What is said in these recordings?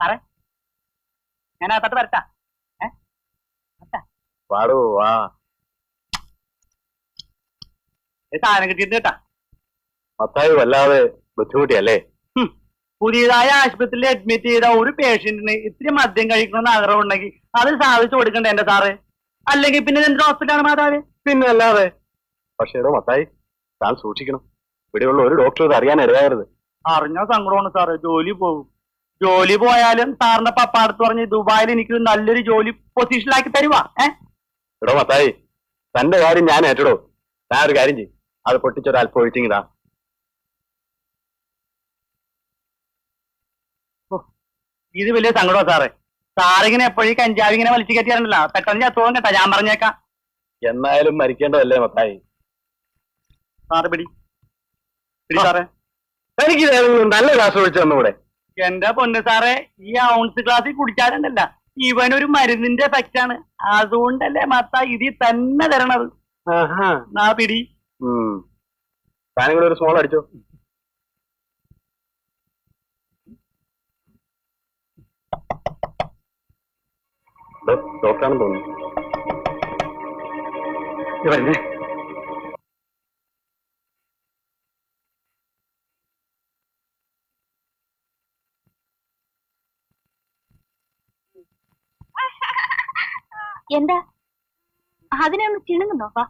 സാറേ. ഞാൻ അകത്തോട്ട് വരട്ടാ. ഏ? വരട്ടാ. പാടൂ വാ. ഒരു സാധനം കിട്ടിയിട്ട് കേട്ടാ. മത്തായി വല്ലാതെ ബുദ്ധിമുട്ടിയല്ലേ? പുതിയതായ ആശുപത്രിയിൽ അഡ്മിറ്റ് ചെയ്ത ഒരു പേഷ്യന്റിന് ഇത്തിരി മദ്യം കഴിക്കണമെന്ന് ആഗ്രഹം ഉണ്ടെങ്കിൽ അത് സാധിച്ചു കൊടുക്കണ്ടേ എന്റെ സാറ്? അല്ലെങ്കിൽ പിന്നെ എന്റെ ഹോസ്പിറ്റലാണ് മാതാവ്? പിന്നെ അല്ലാതെ. പക്ഷേ മത്തായി താൻ സൂക്ഷിക്കണം. ഇവിടെയുള്ള ഒരു ഡോക്ടർ ഇത് അറിയാൻ ഇടയാകരുത്. അറിഞ്ഞ സങ്കടമാണ് സാറ്. ജോലി പോകും ജോലി പോയാലും സാറിന്റെ പപ്പ അടുത്ത് പറഞ്ഞ് ദുബായിൽ എനിക്ക് നല്ലൊരു ജോലി പൊസിഷനിലാക്കി തരുവാ. ഏ? എടോ മത്തായി തന്റെ കാര്യം ഞാൻ ഏറ്റടോ ഞാൻ ഒരു കാര്യം ചെയ്യും. അത് പൊട്ടിച്ചൊരു അല്പം ഒഴിച്ചിങ്ങിതാ ഇത് വലിയ സങ്കടമാ സാറേ. സാറിങ്ങനെ എപ്പോഴും കഞ്ചാവ് ഇങ്ങനെ വലിച്ചു കയറ്റിയാണല്ലോ പെട്ടെന്ന് ചത്തോളം കേട്ടാ ഞാൻ പറഞ്ഞേക്കാം. എന്നായാലും മരിക്കേണ്ടതല്ലേ മത്തായി? സാറ് പിടി. പിടി സാറേ. എനിക്ക് നല്ല ക്ലാസ് ഒഴിച്ചു തന്നൂടെ എന്റെ പൊന്ന് സാറേ ഈ ഔൺസ് ക്ലാസ്സിൽ കുടിച്ചാലുണ്ടല്ല ഇവനൊരു മരുന്നിന്റെ എഫക്റ്റ് ആണ്. അതുകൊണ്ടല്ലേ മത്ത ഇതിൽ തന്നെ തരണത്. നാ പിടി. ഒരു സ്മോൾ അടിച്ചോ. ഡോക്ടറാണെന്ന് തോന്നുന്നു. എന്താ? അതിനെ ഒന്ന് ചിണുങ്ങുന്നോ? വാ.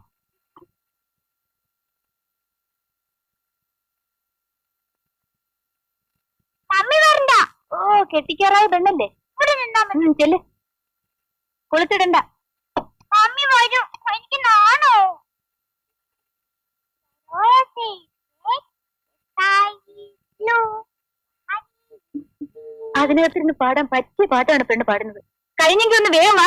മമ്മി വരണ്ട. ഓ കെട്ടിക്കാറായ പെണ്ണല്ലേ? ചെല്ല്. കുളിച്ചിടണ്ട മമ്മി വരും. എനിക്ക് നാണോ? അതിനകത്തിരുന്ന് പാടാൻ പറ്റിയ പാട്ടാണ് പെണ്ണ് പാടുന്നത്. കഴിഞ്ഞെങ്കിൽ ഒന്ന് വേഗം വാ.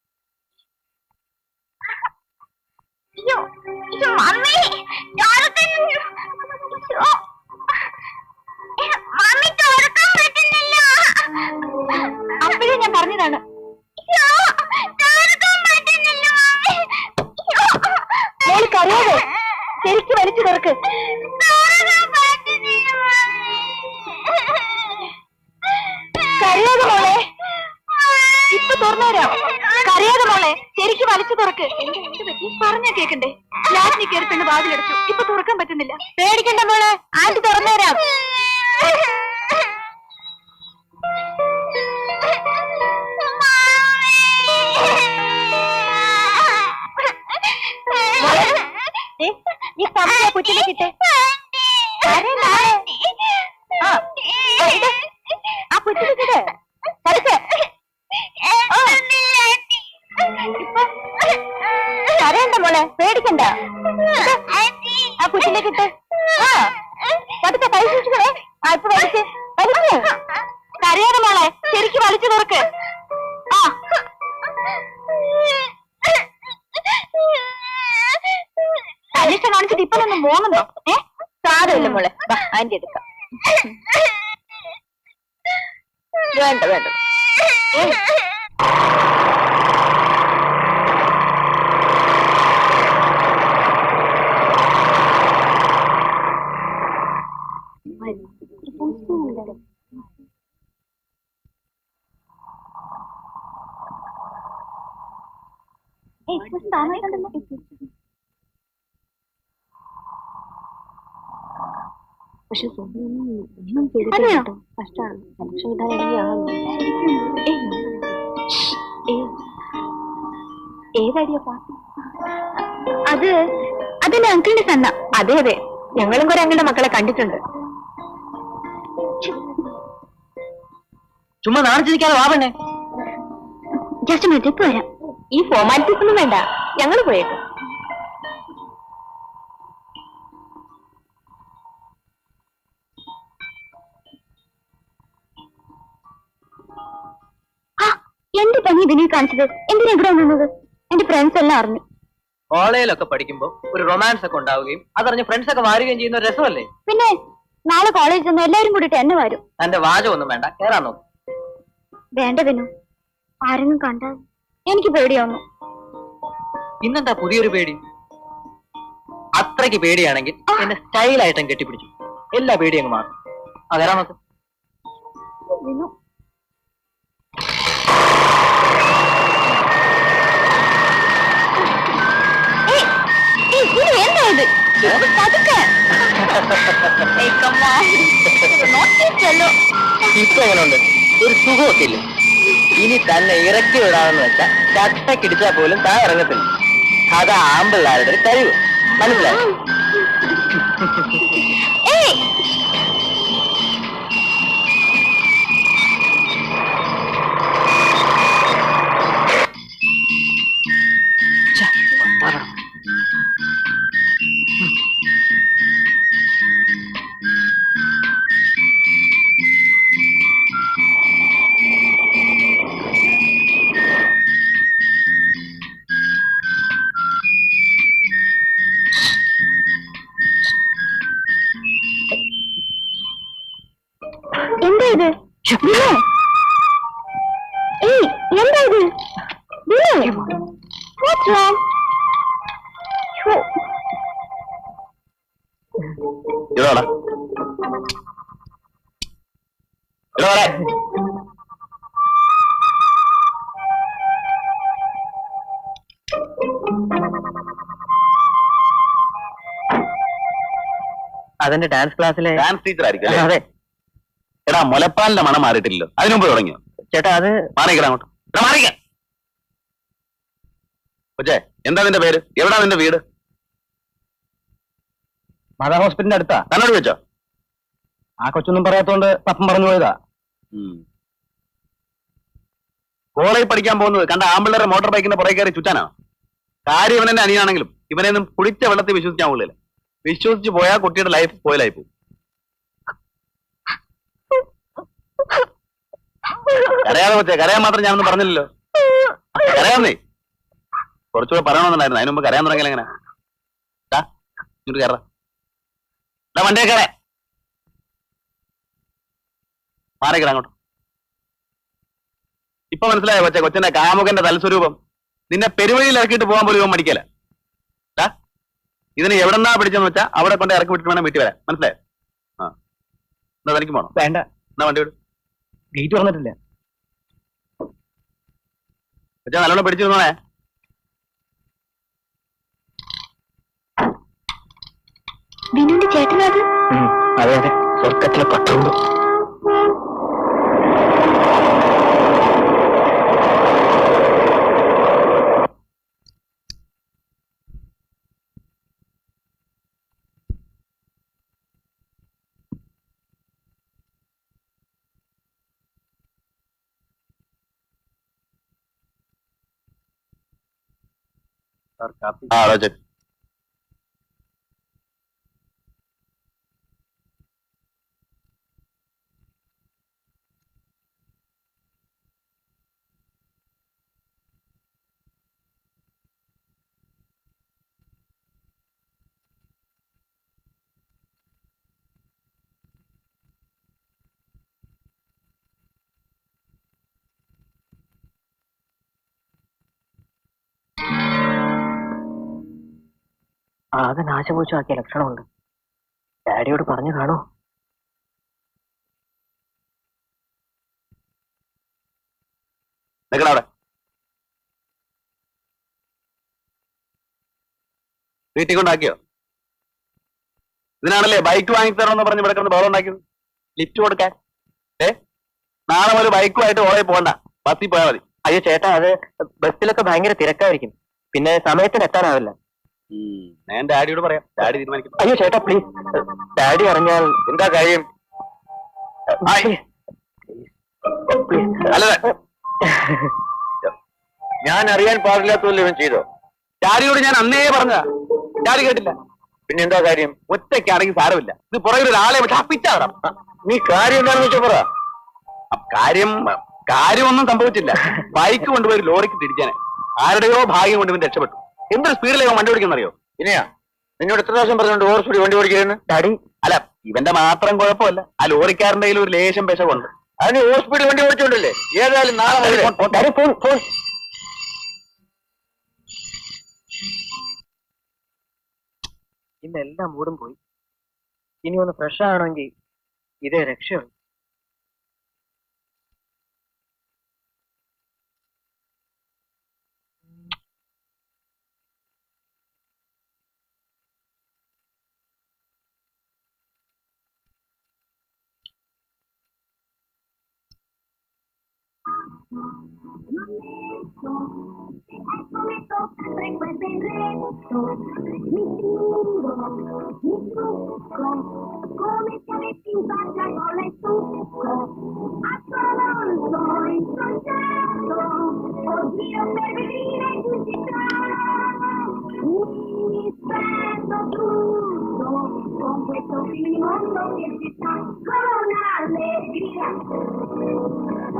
കരയാതെ മോളെ. ഇപ്പൊ തുറന്നുതരാം കരയാതെ മോളെ ശരിക്കും വലിച്ചു തുറക്ക്. പറഞ്ഞാ കേക്കണ്ടേ? ലാറ്റിനി കയറി പെണ്ണ് വാതിലടച്ചു. ഇപ്പൊ തുറക്കാൻ പറ്റുന്നില്ല. പേടിക്കണ്ട മോളെ ആന്റി തുറന്നുതരാം കരയണ്ട മോളെ പേടിക്കണ്ട. ആ കുറ്റിലേക്കിട്ട് വേണ്ട വേണ്ട. പക്ഷെ ഒന്നും കേട്ടോ കഷ്ടമാണ് പരീക്ഷ ഏതടിയപ്പാ അത് അതെന്റെ അങ്കിളിന്റെ സണ്ണ അതെ അതെ. ഞങ്ങളും കുറെ അങ്കിളുടെ മക്കളെ കണ്ടിട്ടുണ്ട്. ചുമ്മാ നാണിച്ചിരിക്കാതെ വാ പെണ്ണേ. ജസ്റ്റ് മിനിറ്റ് വരാം. ഈ ഫോർമാലിറ്റീസ് ഒന്നും വേണ്ട. ഞങ്ങൾ പോയേക്കും. പനി ഇതിനെ കാണിച്ചത് എന്തിനാ ഇവിടെ വന്നത്? എന്റെ ഫ്രണ്ട്സ് എല്ലാം അറിഞ്ഞു. കോളേജിലൊക്കെ പഠിക്കുമ്പോ ഒരു റൊമാൻസ് ഒക്കെ ഉണ്ടാവുകയും അതറിഞ്ഞ് ഫ്രണ്ട്സ് ഒക്കെ വാരുകയും ചെയ്യുന്ന ഒരു രസമല്ലേ? പിന്നെ നാളെ കോളേജിൽ നിന്ന് എല്ലാരും കൂടിയിട്ട് എന്നെ വരും. തന്റെ വാചകമൊന്നും വേണ്ട കേറാൻ നോക്കും. വേണ്ട വിനു. ആരെങ്കിലും കണ്ട എനിക്ക് പേടിയാവുന്നു. ഇന്നെന്താ പുതിയൊരു പേടി? അത്രയ്ക്ക് പേടിയാണെങ്കിൽ എന്നെ സ്റ്റൈലായിട്ടും കെട്ടിപ്പിടിച്ചു. എല്ലാ പേടിയും അങ്ങ് മാറും. ആ കയറാൻ നോക്ക്. വിനു ഇപ്പൊ എങ്ങനെയുണ്ട് ഒരു സുഖമൊക്കെ ഇല്ല? ഇനി തന്നെ ഇറക്കി വിടാമെന്ന് വെച്ചാൽ ചട്ടക്കിടിച്ചാ പോലും താ ഇറങ്ങത്തില്ല. അതാ ആമ്പിള്ളാരുടെ ഒരു കഴിവ്. മനസ്സിലായി? എന്താ ഇത്? ഇതോടെ. അതിന്റെ ഡാൻസ് ക്ലാസ്സിലെ ഡാൻസ് ടീച്ചർ ആയിരിക്കും അതെ. എടാ മുലപ്പാലിന്റെ മണം മാറിയിട്ടില്ലല്ലോ. അതിനു മുമ്പ് തുടങ്ങിയോ? ചേട്ടാ അത് മാറിക്കട അങ്ങോട്ട്. എടാ മാറിക്ക കൊച്ചേ എന്താ നിന്റെ പേര്? എവിടാ നിന്റെ വീട്? മാതാ ഹോസ്പിറ്റലിന്റെ അടുത്താ. തന്നോട് വെച്ചോ ആ കൊച്ചൊന്നും പറയാത്തോണ്ട് തപ്പം പറഞ്ഞു പോയതാ. കോളേജ് പഠിക്കാൻ പോകുന്നത് കണ്ട ആമ്പിള്ളേരെ മോട്ടോർ ബൈക്കിന്റെ പുറകെ കയറി ചുറ്റാനോ? കാര്യം ഇവനെന്റെ അനിയാണെങ്കിലും ഇവനെയൊന്നും കുടിച്ച വെള്ളത്തിൽ വിശ്വസിക്കാൻ കൊള്ളില്ല. വിശ്വസിച്ച് പോയാൽ കുട്ടിയുടെ ലൈഫ് പോയിലായി പോകും കരയാതെ പറ്റേ കരയാൻ മാത്രം ഞാനൊന്നും പറഞ്ഞില്ലല്ലോ. കരയാന്നേ കുറച്ചുകൂടെ പറയണമെന്നുണ്ടായിരുന്നു. അതിന് മുമ്പ് കരയാൻ തുടങ്ങിയാൽ എങ്ങനെ? ഇങ്ങോട്ട് കയറ വണ്ടിയെ കയറേ മാറിക്കട അങ്ങോട്ട്. ഇപ്പൊ മനസ്സിലായോ കൊച്ചെ കൊച്ചന്റെ കാമുകന്റെ തലസ്വരൂപം നിന്നെ പെരുവഴിയിൽ ഇറക്കിയിട്ട് പോകാൻ പോലും ഇവൻ മടിക്കല. ഇതിന് എവിടെന്നാ പിടിച്ചെന്ന് വെച്ചാ അവിടെ കൊണ്ട് ഇറക്കി വിട്ടിട്ട് വേണം വീട്ടിൽ വരാൻ. മനസ്സിലായോ? ആ. എന്നാ തനിക്ക് പോണം. വേണ്ട. എന്നാ വണ്ടി വിടും. ഗേറ്റ് തുറന്നിട്ടില്ല. കൊച്ചാ നല്ലോണം പിടിച്ചിരുന്നോണേ ബിനുവിന്റെ ചേട്ടനത് അതെ? അതെ സ്വർഗത്തിലെ പട്ടുള്ളൂ ആ അതെ ചെക്ക് ആകെ നാശമോശമാക്കിയ ലക്ഷണമുണ്ട്. ഡാഡിയോട് പറഞ്ഞു കാണോ. വീട്ടിൽ കൊണ്ടാക്കിയോ? ഇതിനാണല്ലേ ബൈക്ക് വാങ്ങിത്തരണമെന്ന് പറഞ്ഞ് ഇവിടെ കിടന്ന് ബഹളം ഉണ്ടാക്കിയത്? ലിഫ്റ്റ് കൊടുക്കാൻ. ഏ? നാളെ ഒരു ബൈക്കുമായിട്ട് ഓളെ പോകണ്ട ബസ്സിൽ പോയാൽ മതി. അയ്യോ ചേട്ടാ അത് ബസ്സിലൊക്കെ ഭയങ്കര തിരക്കായിരിക്കും. പിന്നെ സമയത്തിന് എത്താനാവില്ല. ഞാൻ ഡാഡിയോട് പറയാം. ഡാഡി തീരുമാനിക്കും. അയ്യോ ചേട്ടാ പ്ലീസ് ഡാഡി അറിഞ്ഞാൽ എന്താ കാര്യം. അല്ല ഞാൻ അറിയാൻ പാടില്ലാത്തല്ലോ ഇവൻ ചെയ്തോ ഡാഡിയോട് ഞാൻ അന്നേ പറഞ്ഞ ഡാഡി കേട്ടില്ല. പിന്നെ എന്താ കാര്യം? ഒറ്റയ്ക്കാണെങ്കിൽ സാരമില്ല. ഇത് പുറകിൽ ഒരാളെ പിറ്റാ അപ്പിച്ചാടാം നീ കാര്യം എന്താണെന്ന് വെച്ചാ പറ. കാര്യം കാര്യമൊന്നും സംഭവിച്ചില്ല. ബൈക്ക് കൊണ്ടുപോയി ലോറിക്ക് തിരിച്ചാനെ ആരുടെയോ ഭാഗ്യം കൊണ്ട് ഇവൻ രക്ഷപ്പെട്ടു. എന്തൊരു സ്പീഡിലേക്ക് വണ്ടി ഓടിക്കുന്നറിയോ ഇനിയാ നിന്നോട് എത്ര പ്രാവശ്യം പറഞ്ഞു ഓവർ സ്പീഡ് വണ്ടി ഓടിക്കുന്നു? ഡാഡി. അല്ല ഇവന്റെ മാത്രം കുഴപ്പമല്ല. ആ ലോറിക്കാരന്റെ കയ്യിൽ ഒരു ലേശം പെശകുണ്ട് അതിന് ഓവർ സ്പീഡ് വണ്ടി ഓടിച്ചോണ്ടല്ലേ? ഏതായാലും നാളെ ഫോൺ ഫോൺ ഇന്ന് എല്ലാ മൂടും പോയി. ഇനി ഒന്ന് ഫ്രഷ് ആവണമെങ്കിൽ ഇതേ രക്ഷയുള്ളൂ. Con questo finimondo che ci sta, con allegria,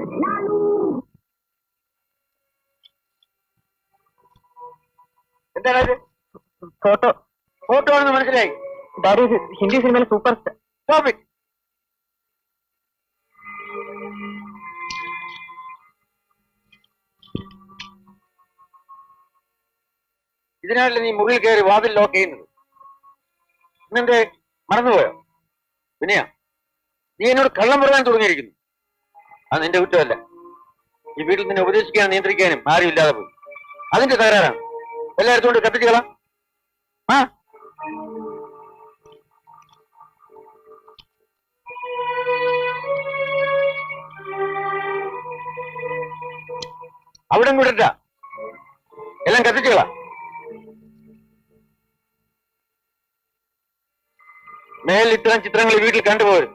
stretto, la luce എന്താണ് ഫോട്ടോ. ഫോട്ടോ ആണെന്ന് മനസ്സിലായി. ഡാഡി ഹിന്ദി സിനിമയിലെ സൂപ്പർ സ്റ്റാർ. It. നീ മുറിയിൽ കയറി വാതിൽ ലോക്ക് ചെയ്യുന്നത്. ഇന്നെന്തേ? മറന്നുപോയോ? പിന്നെയാ നീ എന്നോട് കള്ളം പറയാൻ തുടങ്ങിയിരിക്കുന്നു. അത് നിന്റെ കുറ്റമല്ല. ഈ വീട്ടിൽ നിന്നെ ഉപദേശിക്കാനും നിയന്ത്രിക്കാനും ആരും ഇല്ലാതെ പോയി. അതിന്റെ തകരാറാണ്. എല്ലായിടത്തും കൊണ്ട് കത്തിച്ചുകളാം ആ? അവിടെ കൂടെ എല്ലാം കത്തിച്ചുകളാ മേലിൽ ഇത്തരം ചിത്രങ്ങൾ വീട്ടിൽ കണ്ടുപോകരുത്.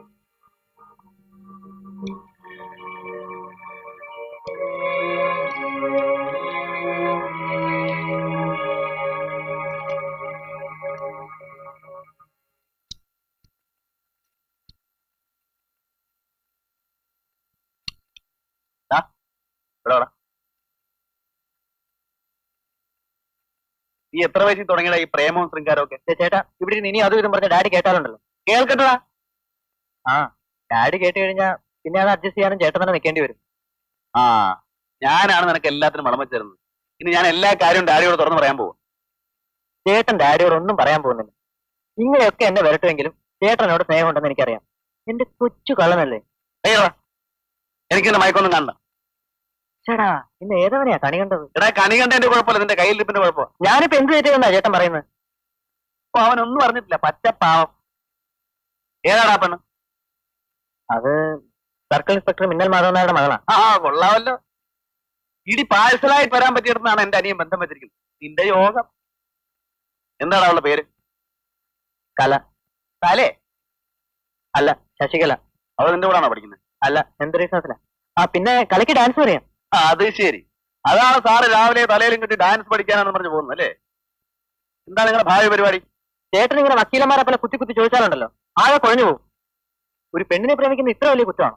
നീ എത്ര വയസ്സിൽ തുടങ്ങിയ ഈ പ്രേമവും ശൃംഗാരവും ഒക്കെ ചേട്ടാ ഇവിടെ ഇനി അതും ഇതും പറഞ്ഞ ഡാഡി കേട്ടാലുണ്ടല്ലോ. കേൾക്കട്ടടാ. ആ ഡാഡി കേട്ട് കഴിഞ്ഞാൽ പിന്നെ അത് അഡ്ജസ്റ്റ് ചെയ്യാനും ചേട്ടൻ തന്നെ നിൽക്കേണ്ടി വരും. ആ ഞാനാണ് നിനക്ക് എല്ലാത്തിനും വളം വെച്ചിരുന്നത് ഇനി ഞാൻ എല്ലാ കാര്യവും ഡാഡിയോട് തുറന്നു പറയാൻ പോകും ചേട്ടൻ ഡാഡിയോട് ഒന്നും പറയാൻ പോകുന്നില്ല. ഇങ്ങനെയൊക്കെ എന്നെ വരട്ടുമെങ്കിലും ചേട്ടനോട് സ്നേഹമുണ്ടെന്ന് എനിക്കറിയാം. എന്റെ കൊച്ചു കള്ളനല്ലേ? എനിക്ക് മയക്കൊന്നും കാണണ്ട. ചേട്ടാ ഇന്ന് ഏതവനെയാ കണി കണ്ടത്? എടാ കണി കണ്ടതിന്റെ കുഴപ്പമില്ല നിന്റെ കയ്യിലിരിപ്പിന്റെ കുഴപ്പം ഞാനിപ്പോ എന്ത് തെറ്റെന്നാ ചേട്ടൻ പറയുന്നത്? അപ്പൊ അവനൊന്നും പറഞ്ഞിട്ടില്ല പാവം. ഏതാടാ പെണ്ണ്? അത് സർക്കിൾ ഇൻസ്പെക്ടർ മിന്നൽ മാധവനായുടെ മകളാ. ആ കൊള്ളാവല്ലോ ഇടി പാഴ്സലായിട്ട് വരാൻ പറ്റിയിടത്താണ് എന്റെ അനിയൻ ബന്ധം വെച്ചിരിക്കുന്നത്. നിന്റെ യോഗം. എന്താണ് അവളുടെ പേര്? കല. കലേ? അല്ല ശശികല. അവൾ നിന്റെ കൂടാണോ പഠിക്കുന്നത്? അല്ല എന്ത് റീസൺസിലാ ആ പിന്നെ കലയ്ക്ക് ഡാൻസ് പറയാം. അത് ശരി. അതാണ് സാറ് രാവിലെ തലയിലും കിട്ടി ഡാൻസ് പഠിക്കാനാണെന്ന് പറഞ്ഞു പോകുന്നത് അല്ലേ? എന്താ നിങ്ങളുടെ ഭാവി പരിപാടി? ചേട്ടൻ ഇങ്ങനെ വക്കീലന്മാരെ പോലെ കുത്തി കുത്തി ചോദിച്ചാലുണ്ടല്ലോ ആകെ കുഴഞ്ഞു പോകും. ഒരു പെണ്ണിനെ പ്രേമിക്കുന്ന ഇത്ര വലിയ കുറ്റമാണ്?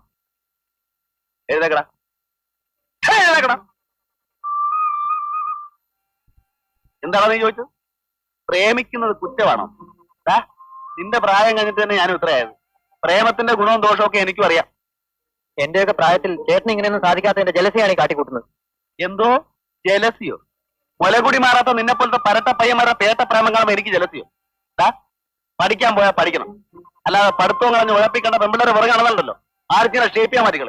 എഴുതേക്കടാ. എഴുതേക്കടാ. എന്താണോ നീ ചോദിച്ചത്? പ്രേമിക്കുന്നത് കുറ്റമാണോ? നിന്റെ പ്രായം കഴിഞ്ഞിട്ട് തന്നെ ഞാനും ഇത്രയായത് പ്രേമത്തിന്റെ ഗുണവും ദോഷവും ഒക്കെ എനിക്കും അറിയാം. എന്റെയൊക്കെ പ്രായത്തിൽ ചേട്ടൻ ഇങ്ങനെയൊന്നും സാധിക്കാത്തതിന്റെ ജലസിയാണ് ഈ കാട്ടിക്കൂട്ടുന്നത്. എന്തോ? ജലസിയോ മുലകുടി മാറാത്ത നിന്നെ പോലത്തെ പരട്ട പയ്യന്മാരുടെ പേട്ട പ്രേമം കാണുമ്പോ എനിക്ക് ജലസിയോ പഠിക്കാൻ പോയാൽ പഠിക്കണം. അല്ലാതെ പഠിത്തവും കളഞ്ഞ് ഉഴപ്പിക്കേണ്ട പെമ്പിള്ളേരെ പുറകെ നടന്നല്ലോ ആർക്കിനെ ഷേപ്പ് ചെയ്യാൻ മതികൾ.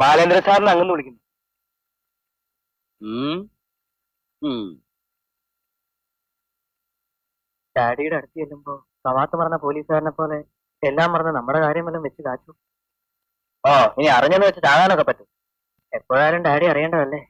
ബാലേന്ദ്ര സാറിന് അങ്ങനെ വിളിക്കുന്നു. ഡാഡിയുടെ അടുത്ത് ചെല്ലുമ്പോ കവാത്ത് മറന്ന പോലീസുകാരനെ പോലെ എല്ലാം മറന്ന് നമ്മുടെ കാര്യം വല്ലതും വെച്ച് കാച്ചു. ഓ ഇനി അറിഞ്ഞെന്ന് വെച്ച് ചാകാനൊക്കെ പറ്റും. എപ്പോഴായാലും ഡാഡി അറിയേണ്ടതല്ലേ?